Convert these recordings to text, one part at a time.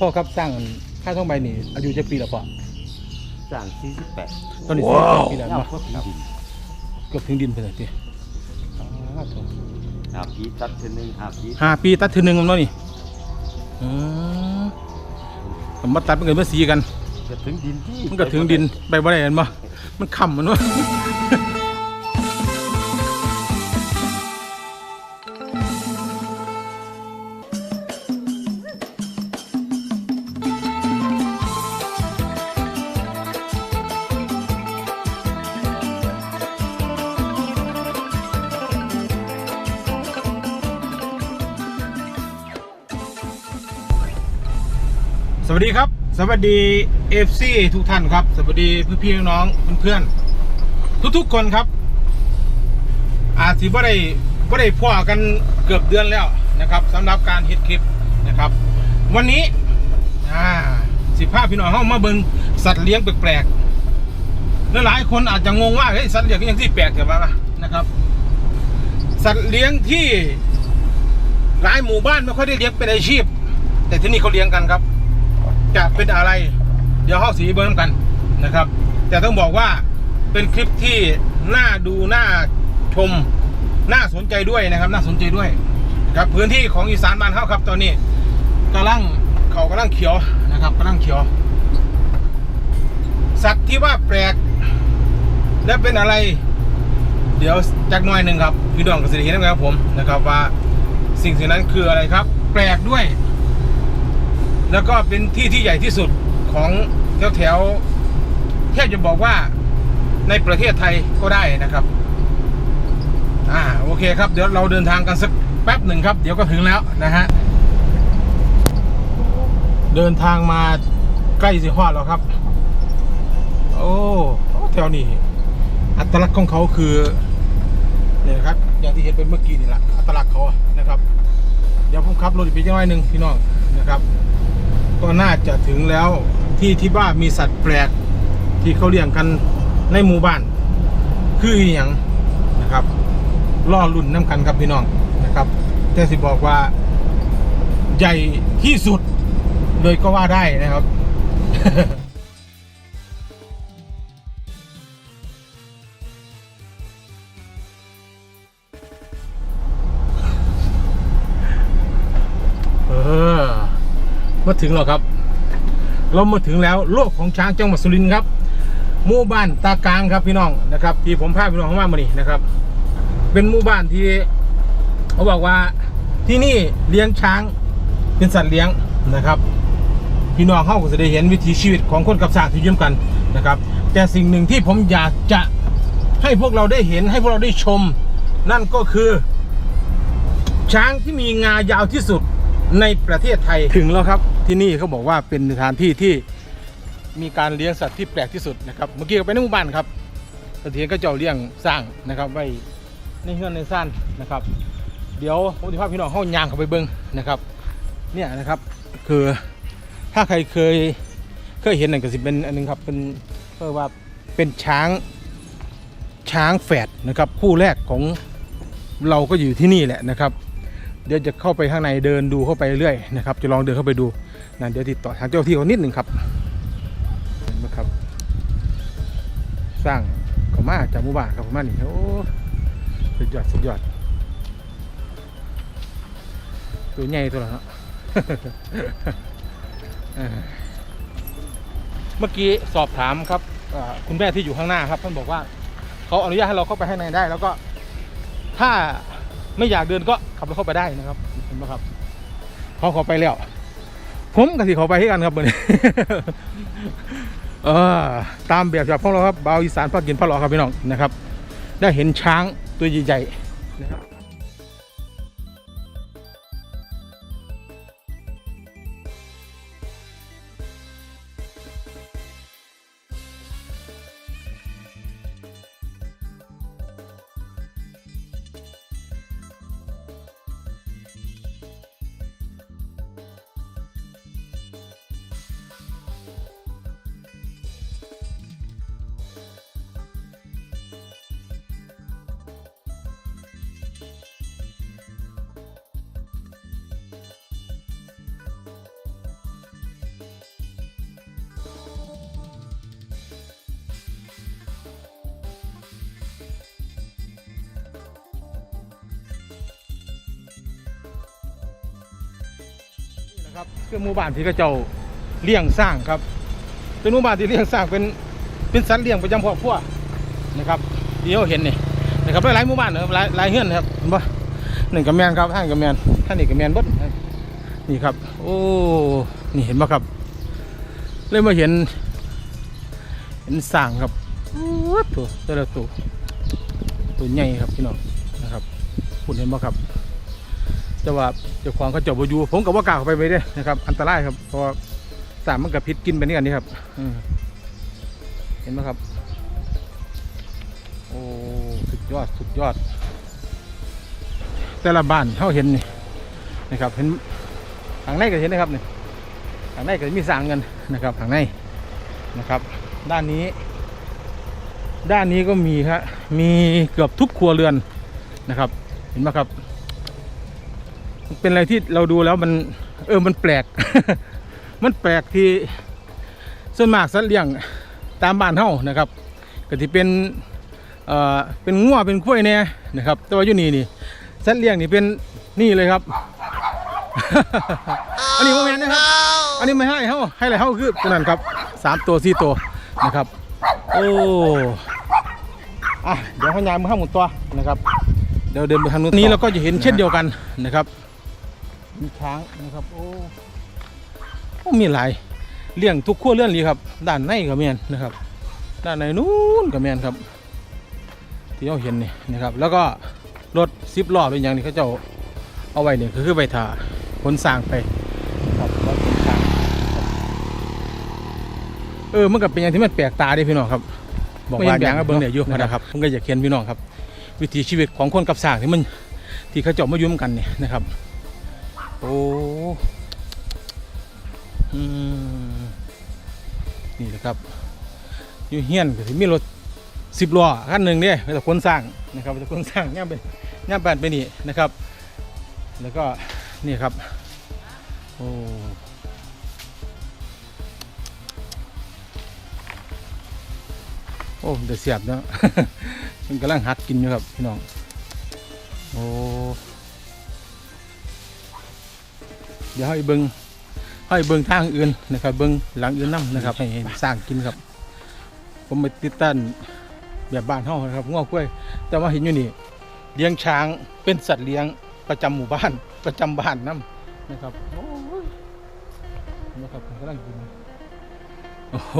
พ่อครับสร้างค่าท่องใบนี่อายุจะปีละพ่อสร้างสี่สิบแปดตอนนี้สี่สิบปีแล้วยาวเนาะก็ถึงดินเกือบถึงดินไปเลยทีอ๋อถูกหาปีตัดเท่านึงหาปีห้าปีตัดทีหนึ่งมันเนาะนี่อืมผมมาตัดมันเกิดมาสีกันจะถึงดินที่มันก็ถึงดินไปบ่ได้เห็นบ่มันค่ำมันวะ วัสดีครับ สวัสดีเอฟซีทุกท่านครับ สวัสดีพี่พี่ๆน้องเพื่อนๆทุกๆคนครับ อาจสิบ่ได้บ่ได้พ่อกันเกือบเดือนแล้วนะครับสำหรับการเฮ็ดคลิปนะครับ วันนี้อ่าสิพาพี่น้องเฮามาเบิงสัตว์เลี้ยงแปลกๆแล้วหลายคนอาจจะงงว่าเฮ้ยสัตว์เลี้ยงยังที่แปลกเกิดมาปะนะครับ สัตว์เลี้ยงที่หลายหมู่บ้านไม่ค่อยได้เลี้ยงเป็นอาชีพ แต่ที่นี่เขาเลี้ยงกันครับ จะเป็นอะไร เดี๋ยวเข้าสีเบิ้งกันนะครับ แต่ต้องบอกว่าเป็นคลิปที่น่าดูน่าชมน่าสนใจด้วยนะครับ น่าสนใจด้วยครับพื้นที่ของอีสานบ้านเขาครับ ตอนนี้กำลังเขากำลังเขียวนะครับกำลังเขียว สัตว์ที่ว่าแปลก และเป็นอะไร เดี๋ยวจากหน้อยหนึ่งครับพี่ดองกับสิริเห็นนะครับผมนะครับว่าสิ่งสิ่งนั้นคืออะไรครับ แปลกด้วย แล้วก็เป็นที่ที่ใหญ่ที่สุดของแถวแถวแทบจะบอกว่าในประเทศไทยก็ได้นะครับ อ่าโอเคครับ เดี๋ยวเราเดินทางกันสักแป๊บหนึ่งครับ เดี๋ยวก็ถึงแล้วนะฮะ เดินทางมาใกล้สิฮอดแล้วครับ โอ้แถวนี้ อัตลักษณ์ของเขาคือเนี่ยนะครับ อย่างที่เห็นเป็นเมื่อกี้นี่แหละอัตลักษณ์เขานะครับ เดี๋ยวผมขับรถอีกไปจังหน่อยหนึ่งพี่น้องนะครับ ก็น่าจะถึงแล้วที่ที่บ้านมีสัตว์แปลกที่เขาเลี้ยงกันในหมู่บ้าน คืออย่างนะครับล่อรุ่นน้ำกันครับพี่น้องนะครับ แต่สิบอกว่าใหญ่ที่สุดเลยก็ว่าได้นะครับ ถึงแล้วครับ เรามาถึงแล้วโลกของช้างจังหวัดสุรินทร์ครับหมู่บ้านตากลางครับพี่น้องนะครับ ที่ผมพาพี่น้องเข้ามามานี่นะครับ เป็นหมู่บ้านที่เขาบอกว่าที่นี่เลี้ยงช้างเป็นสัตว์เลี้ยงนะครับ พี่น้องเข้าก็จะได้เห็นวิถีชีวิตของคนกับสัตว์ที่ยืมกันนะครับ แต่สิ่งหนึ่งที่ผมอยากจะให้พวกเราได้เห็นให้พวกเราได้ชม นั่นก็คือ ช้างที่มีงายาวที่สุดในประเทศไทยถึงแล้วครับ ที่นี่เขาบอกว่าเป็นสถานที่ที่มีการเลี้ยงสัตว์ที่แปลกที่สุดนะครับ เมื่อกี้ก็ไปในหมู่บ้านครับสถียรก็เจ้าเลี้ยงสร้างนะครับไว้ในเฮือนในซ่านนะครับ เดี๋ยวผมจะพาพี่น้องเข้ายางเข้าไปเบิ้งนะครับ เนี่ยนะครับคือถ้าใครเคยเคยเห็นหนั่นก็สิเป็นอันหนึงครับเป็นเรียกว่าเป็นช้างช้างแฝดนะครับ คู่แรกของเราก็อยู่ที่นี่แหละนะครับ เดี๋ยวจะเข้าไปข้างในเดินดูเข้าไปเรื่อยนะครับ จะลองเดินเข้าไปดู นะเดี๋ยวติดต่อทางเจ้าที่เขานิดหนึ่งครับเห็นไหมครับ สร้างเขามาจากหมู่บ้านครับผมมานี่โอ้สุดยอดสุดยอดตัวใหญ่ตัวละเนาะเมื่อกี้สอบถามครับคุณแม่ที่อยู่ข้างหน้าครับท่านบอกว่าเขาอนุญาตให้เราเข้าไปข้างในได้ แล้วก็ถ้าไม่อยากเดินก็ขับรถเข้าไปได้นะครับเห็นไหมครับเขาขอไปแล้ว ผมกับสิขาไปให้กันครับเหมือนี้เออตามแบบฉบับของเราครับบาวอีสานภาคกินพะหลอครับพี่น้องนะครับ ได้เห็นช้างตัวใหญ่ๆนะครับ ครับคือหมู่บ้านที่เขาเจ้าเลี้ยงสร้างครับ เป็นหมู่บ้านที่เลี้ยงสร้างเป็นเป็นสัตว์เลี้ยงประจำครอบครัวนะครับที่เราเห็นนี่นะครับหลายหมู่บ้านนะครับหลายหลายเฮือนนะครับเห็นปะหนึ่งกับแมนครับท่านกับแมนท่านนี่กับแมนบดนี่ครับ โอ้นี่เห็นปะครับเลยมาเห็น เห็นสร้างครับตัวต่ละตัวตัวใหญ่ครับพี่น้องนะครับคุณเห็นปะครับ แต่ว่าเจ้าของเขาจาะบอยู่ผมกับว่ากล้าเขาไปไม่ได้นะครับ อันตรายครับเพราะว่าสามมันกับพิษกินไปนี่กันนี่ครับเห็นไหมครับ โอ้สุดยอดสุดยอด แต่ละบ้านเขาเห็นนี่นะครับ เห็นทางในก็เห็นนะครับนี่ทางในก็มีสางเงินนะครับทางในนะครับ ด้านนี้ ด้านนี้ก็มีครับมีเกือบทุกครัวเรือนนะครับ เห็นไหมครับ เป็นอะไรที่เราดูแล้วมันเออมันแปลก มันแปลกที่ส่วนมากสัตว์เลี้ยงตามบ้านเฮานะครับก็ที่เป็นเอ่อเป็นงัวเป็นกล้วยเนี่ยนะครับ แต่ว่าอยู่นี่นี่สัตว์เลี้ยงนี่เป็นนี่เลยครับอันนี้โมเมนนะครับ อันนี้ไม่ให้เฮาให้อะไรเฮาคือตัวนั้นครับสามตัวสี่ตัวนะครับโอ้อะเดี๋ยวให้ยายมือห้าหมุนตัวนะครับเดี๋ยวเดินไปทางนู้นนี้เราก็จะเห็นเช่นเดียวกันนะครับ มีช้างนะครับ โอ้โอ้มีหลายเลี้ยงทุกขั้วเลื่อนเลยครับ ด้านในก็แมนนะครับ ด้านในนู้นก็แมนครับ ที่เราเห็นนี่นะครับ แล้วก็รถซิปล้อเป็นอย่างนี้เขาเจ้าเอาไว้เนี่ยก็คือไปถ่าขนสร้างไปครับรถขนสร้างครับเออมันก็เป็นอย่างที่มันแปลกตาดิพี่น้องครับบอกว่าอย่างก็เบิ่งเนี่ยอยู่นะครับผมก็อยากเขียนพี่น้องครับ วิถีชีวิตของคนกับสร้างที่มันที่เขาเจาะมาอยุ่มกันเนี่ยนะครับ โอ้นี่แหละครับ อยู่เฮียนก็สิมีรถสิบล้อคันหนึ่งเนี่ยไปแต่คนสร้างนะครับไปแต่คนสร้างย่ามไปย่ามบ้านไปนี่นะครับ แล้วก็นี่ครับโอ้โอ้เดือดเสียบเนาะมันกำลังหัดกินอยู่ครับพี่น้องโอ้ เดี๋ยวให้เบิงให้เบิงทางอื่นนะครับ เบิงหลังอื่นน้ำนะครับให้สร้างกินครับ ผมไปติดตั้งแบบบ้านห้องนะครับง้อกล้วย แต่ว่าเห็นอยู่นี่เลี้ยงช้างเป็นสัตว์เลี้ยงประจำหมู่บ้านประจำบ้านน้ำนะครับโอ้ยนะครับกำลังกินโอ้โห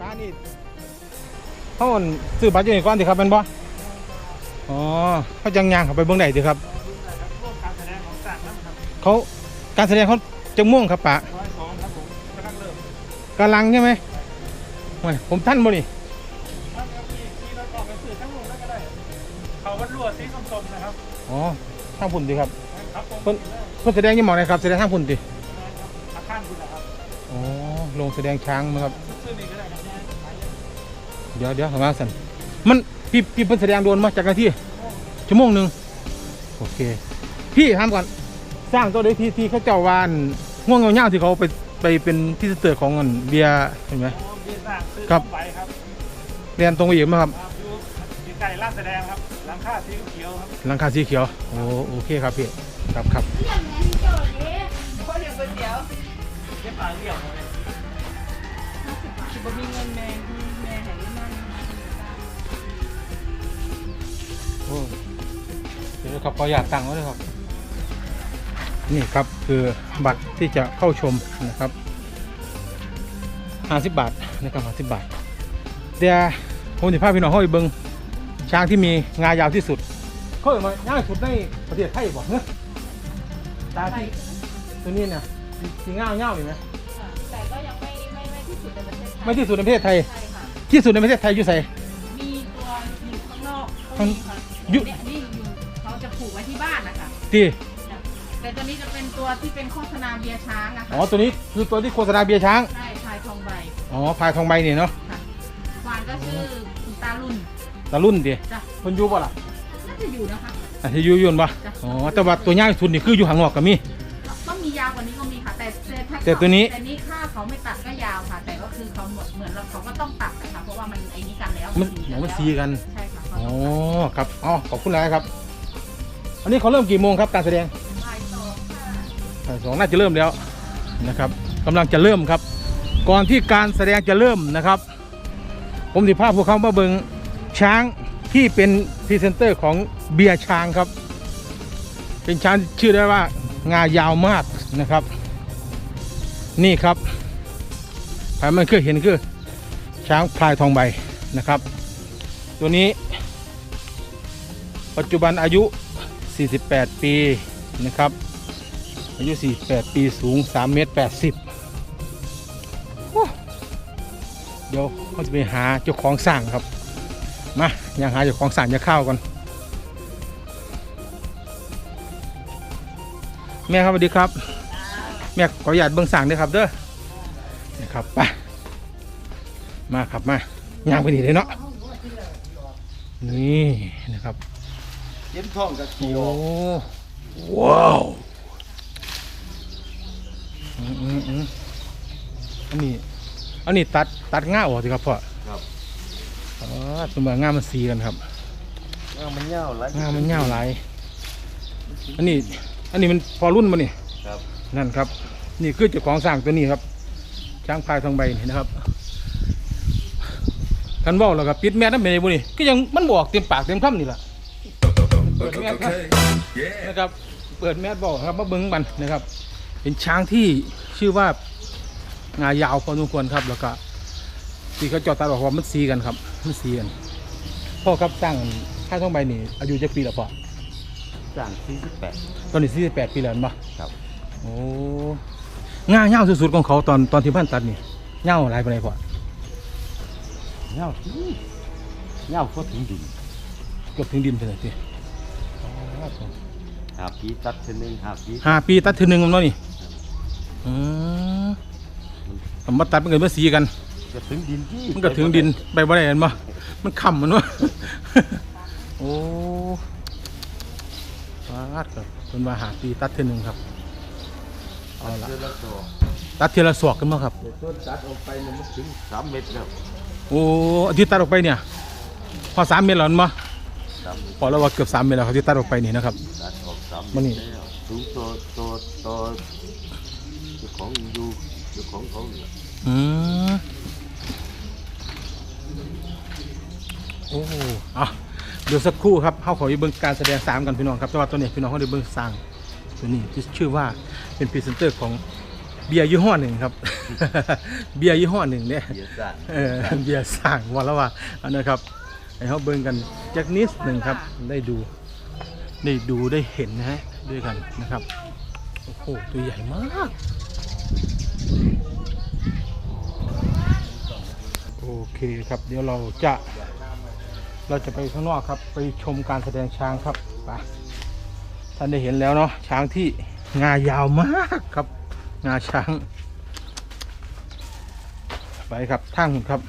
ตานี่เขาอั่นซื้อบัตรอยู่นี่ก่อนสิครับเป็นบ่อ๋อเขาจังยางเขาไปเบื้องไหนสิครับเขาการแสดงเขาจะม่วงครับปะกำลังใช่ไหมโอ้ยผมท่านบ่นี่เขาวัดลวดสีส้มๆนะครับอ๋อทางพุ่นดีครับครับผมเพิ่นเพิ่นแสดงอยี่หมองไหนครับแสดงทางพุ่นดิอาคารคุณนะครับอ๋อลงแสดงช้างมั้งครับ ซื้อนี่ก็ได้ครับ เดี๋ยวเดี๋ยวทำมาสันมันพี่พี่เพิ่นแสดงโดนมาจากนาทีชั่วโมงหนึ่งโอเค พี่ทำก่อนสร้างตัวเดที่ที่เขาเจ้าวานห่วงเงาๆที่เขาไปไปเป็นที่เตือของเงินเบียร์เห็นไหมอ๋อมีสร้างซื้อครับไปครับเรียนตรงไปอีกไหมครับครับอยู่ที่ไก่ลาดแสดงครับหลังคาสีเขียวครับหลังคาสีเขียวโอ้โอเคครับพี่ครับครับเพราะเดี๋ยวก๋วยเตี๋ยวเย็บปลายเรียวเลยคิดว่ามีเงินแม่แม่ไหน เดี๋ยวครับขออยากตังค์ไว้เลยครับ นี่ครับคือบัตรที่จะเข้าชมนะครับ50บาทนะครับ50บาทเดี๋ยวผมจะพาพี่น้องเข้าไปเบิ้งช้างที่มีงายาวที่สุดเขาเรียกว่ายาวที่สุดในประเทศไทยบ่เนอะตาที่ตัวนี้เนี่ยที่งาวยาวอยู่ไหมแต่ก็ยังไม่ไม่ไม่ที่สุดในประเทศไทยไม่ที่สุดในประเทศไทย ใช่ค่ะที่สุดในประเทศไทยอยู่ไสมีตัวก็มีค่ะ ยุเนี่ยนี่อยู่เขาจะผูกไว้ที่บ้านนะคะที่จ้ะแต่ตัวนี้จะเป็นตัวที่เป็นโฆษณาเบียร์ช้างอะอ๋อค่ะตัวนี้คือตัวที่โฆษณาเบียร์ช้างใช่พายทองใบอ๋อพายทองใบเนี่ยเนาะค่ะควานก็ชื่อคุณตาลุ่นตะรุ่นดิจ้ะคนอยู่ป่ะล่ะน่าจะอยู่นะคะอะที่อยู่อยืนป่ะจ้ะอ๋อแต่ว่าตัวย่างสุดนี่คืออยู่ห่างนอกก็มีต้องมียาวกว่านี้ก็มีค่ะ แต่แต่ถ้าแต่ตัวนี้ แต่นี้ค่าเขาไม่ตัดก็ยาวค่ะ แต่ก็คือ เขาเหมือนเหมือนเราเขาก็ต้องตัดนะคะเพราะว่ามันไอ้นี้กันแล้วมันสีหมอมันแล้วซีกันใช่ค่ะอ๋อครับอ๋อขอบคุณหลายครับ อันนี้เขาเริ่มกี่โมงครับการแสดงบ่ายสองค่ะบ่ายสองน่าจะเริ่มแล้วนะครับกำลังจะเริ่มครับ ก่อนที่การแสดงจะเริ่มนะครับ ผมสิภาพพวกเขามาเบิงช้างที่เป็นพรีเซนเตอร์ของเบียร์ช้างครับ เป็นช้างที่ชื่อได้ว่างายาวมากนะครับ นี่ครับ ใครมันเคยเห็นคือช้างพลายทองใบนะครับ ตัวนี้ ปัจจุบันอายุ 48 ปีนะครับ อายุ 48 ปีสูง 3 เมตร 80เดี๋ยวเขาจะไปหาเจ้าของสร้างครับ มายังหาเจ้าของสร้างจะเข้าก่อนแม่ครับสวัสดีครับ แม่ขออนุญาตเบิ้งสร้างด้วยครับเด้อ นะครับไปมาครับมาย่างไปดีเลยเนาะนี่นะครับเย็นท้องกับโอ้ขี่ออกว้าวอืมอืมอืมอันนี้อันนี้ตัดตัดง่าออกสิครับพ่อครับอ๋อสมมติง่ามันสีกันครับงามันเหี่ยวหลายง่ามันเง่าหลายอันนี้อันนี้มันพอรุ่นมานี่ครับนั่นครับ นี่คือเจ้าของสร้างตัวนี้ครับ ช้างพายทองใบนี่นะครับกันบอกแล้วครับปิดแมสนั่นเป็นไงบุนี่ก็ยังมันบอกเต็มปากเต็มคำนี่แหละเปิดแมสครับนะครับ เปิดแมสบอกครับมาเบิ้งมันนะครับ เป็นช้างที่ชื่อว่างายาวพอสมควรครับ แล้วก็ที่เขาจอดตาบอกว่ามันซีกันครับมันซีกันพ่อครับสร้างพายทองใบนี่อายุจะปีละพ่อจ้างสี่สิบแปดตอนนี้สี่สิบแปดปีแล้วเห็นปะครับ โอ้ ง่าเง่าสุดๆของเขาตอนตอนที่พันตัดนี่เง่าอะไรไปไหนพอเหี่ยวที่เหี่ยวพอถึงดินเกือบถึงดินเลยทีหาปีตัดเท่านึงหาปีห้าปีตัดทีหนึ่งมันเนาะนี่อืมผมมาตัดมันเกิดมาสีกันก็ถึงดินที่มันก็ถึงดินไปบ่ได้เห็นปะมันค่ำมันวะโอ้ฟาดครับเป็นมาหาปีตัดทีหนึ่งครับ เอาละเดือนละตัวตัดทีละศอกกันมาครับแต่ต้นตัดออกไปเนี่ยมันถึงสามเมตรแล้วโอ้อาที่ตัดออกไปเนี่ย พอสามเมตรแล้วมั้สามเมตรพอแล้วว่าเกือบสามเมตรแล้วครับที่ตัดออกไปนี่นะครับ ตัดออกสามมันนี่ แล้วสูงตัวตัวตัวเจ้าของอยู่เจ้าของเขาเนี่ยอืมโอ้อะเดี๋ยวสักครู่ครับเขาขออยู่เบิ่งการแสดงสามกันพี่น้องครับแต่ว่าตัวนี้พี่น้องเขาได้เบิ่งสร้าง ตัวนี้ที่ชื่อว่าเป็นพรีเซนเตอร์ของเบียร์ยี่ห้อหนึ่งครับ เบียร์ยี่ห้อหนึ่งเนี่ยเดี๋ยวสั่นเออเบียร์สร้างวันแล้วว่าอันนะครับให้เขาเบิ่งกันจักนิดหนึ่งครับ ได้ดูได้ดูได้เห็นนะฮะด้วยกันนะครับโอ้โหตัวใหญ่มากโอเคครับเดี๋ยวเราจะเราจะไปข้างนอกครับ ไปชมการแสดงช้างครับไป ท่านได้เห็นแล้วเนาะช้างที่งายาวมากครับ งาช้าง ไปครับทางหุ่นครับ